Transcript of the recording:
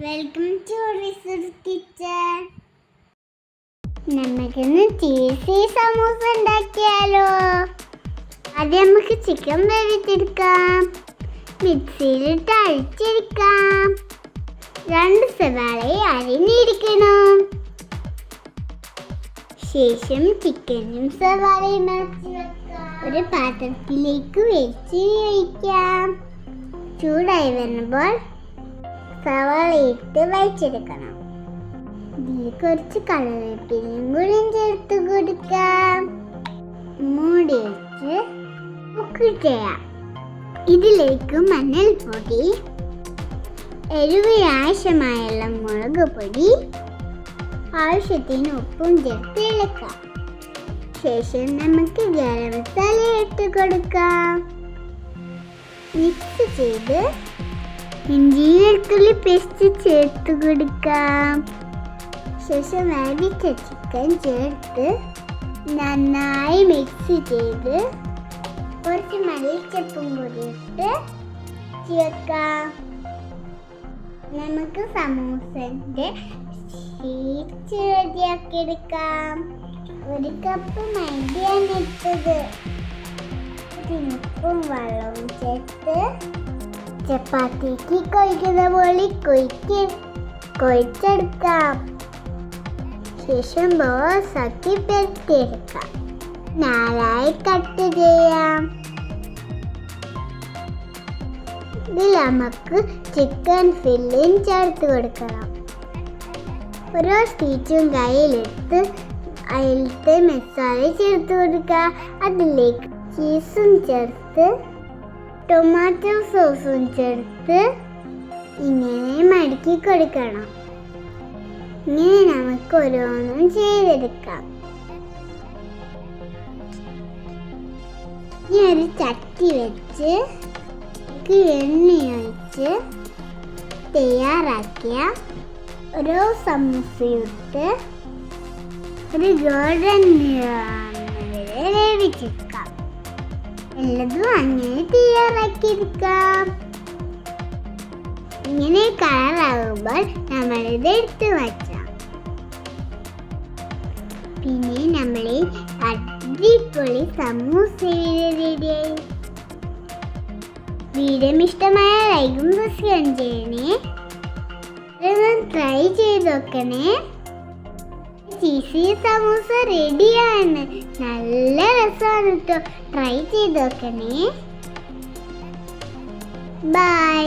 Welcome to research kitchen നമുക്കിന്ന് cheesy samosa ഉണ്ടാക്കിയാലോ. ആദ്യം നമുക്ക് ചിക്കൻ വേവിച്ചെടുക്കാം. മിക്സിയിലിട്ട് അഴിച്ചെടുക്കാം രണ്ട് സവാളയെ അരിഞ്ഞിരിക്കണം ശേഷം ചിക്കനും സവാളയും ഒരു പാത്രത്തിലേക്ക് വെച്ച് കഴിക്കാം ചൂടായി വരുമ്പോൾ സവാള ഇട്ട് വഴിച്ചെടുക്കണം ഇതിൽ കുറച്ച് കറിവേപ്പിലയും കൂടി ചേർത്ത് കൊടുക്കാം. മൂടി വെച്ച് ചെയ്യാം. ഇതിലേക്ക് മഞ്ഞൾപ്പൊടി എരിവിന് ആവശ്യമായുള്ള മുളക് പൊടി ആവശ്യത്തിന് ഉപ്പും ചേർത്ത് ഇളക്കാം. ശേഷം നമുക്ക് ഗരം മസാല ഇട്ട് കൊടുക്കാം. മിക്സ് ചെയ്ത് ഇഞ്ചി വെളുത്തുള്ളി പേസ്റ്റ് ചേർത്ത് കൊടുക്കാം. ശേഷം വേവിച്ച ചിക്കൻ ചേർത്ത് നന്നായി മിക്സ് ചെയ്ത് കുറച്ച് മല്ലിച്ചപ്പും കൂടി ഇട്ട് ചേർക്കാം. നമുക്ക് സമൂസന്റെ ഷീറ്റ് റെഡിയാക്കി എടുക്കാം. ഒരു കപ്പ് മൈദയാണ് ഇട്ടത്. ഉപ്പും വെള്ളവും ചേർത്ത് ചപ്പാത്തിക്ക് കൊയ്ക്കുന്ന പോലെ കൊയ്ക്ക്. കൊയ്ച്ചെടുക്കാം. ശേഷം ബോസാക്കി പെരുത്തിയെടുക്കാം നാലായി കട്ട് ചെയ്യാം. ഇതിൽ നമുക്ക് ചിക്കൻ ഫില്ലിങ് ചേർത്ത് കൊടുക്കണം. ഓരോ സ്റ്റീച്ചും കയ്യിലെടുത്ത് അതിലത്തെ മസാല ചേർത്ത് കൊടുക്കുക. അതിലേക്ക് ചീസും ചേർത്ത് ടൊമാറ്റോ സോസും ചേർത്ത് ഇങ്ങനെ മടക്കി കൊടുക്കണം. ഇങ്ങനെ നമുക്ക് ഓരോന്നും ചെയ്തെടുക്കാം. ഇനി ഒരു ചട്ടി വെച്ച് എണ്ണ ഒഴിച്ച് തയ്യാറാക്കിയ ഓരോ സമൂസയിട്ട് ഒരു ഗോൾഡൻ വേവിച്ചെടുക്കാം എല്ലതും അങ്ങനെ തയ്യാറാക്കിയെടുക്കാം ഇങ്ങനെ കളറാകുമ്പോൾ നമ്മളിത് എടുത്ത് വച്ചാം പിന്നെ നമ്മൾ അടിപൊളി സമൂസ റെഡിയായി. വീഡിയോ ഇഷ്ടമായ ലൈക്കും സബ്സ്ക്രൈബ് ചെയ്യണേ. ട്രൈ ചെയ്ത് നോക്കണേ. ചീസി സമൂസ റെഡിയാണ്. നല്ല രസമാണ് കേട്ടോ ട്രൈ ചെയ്ത് നോക്കണേ. ബൈ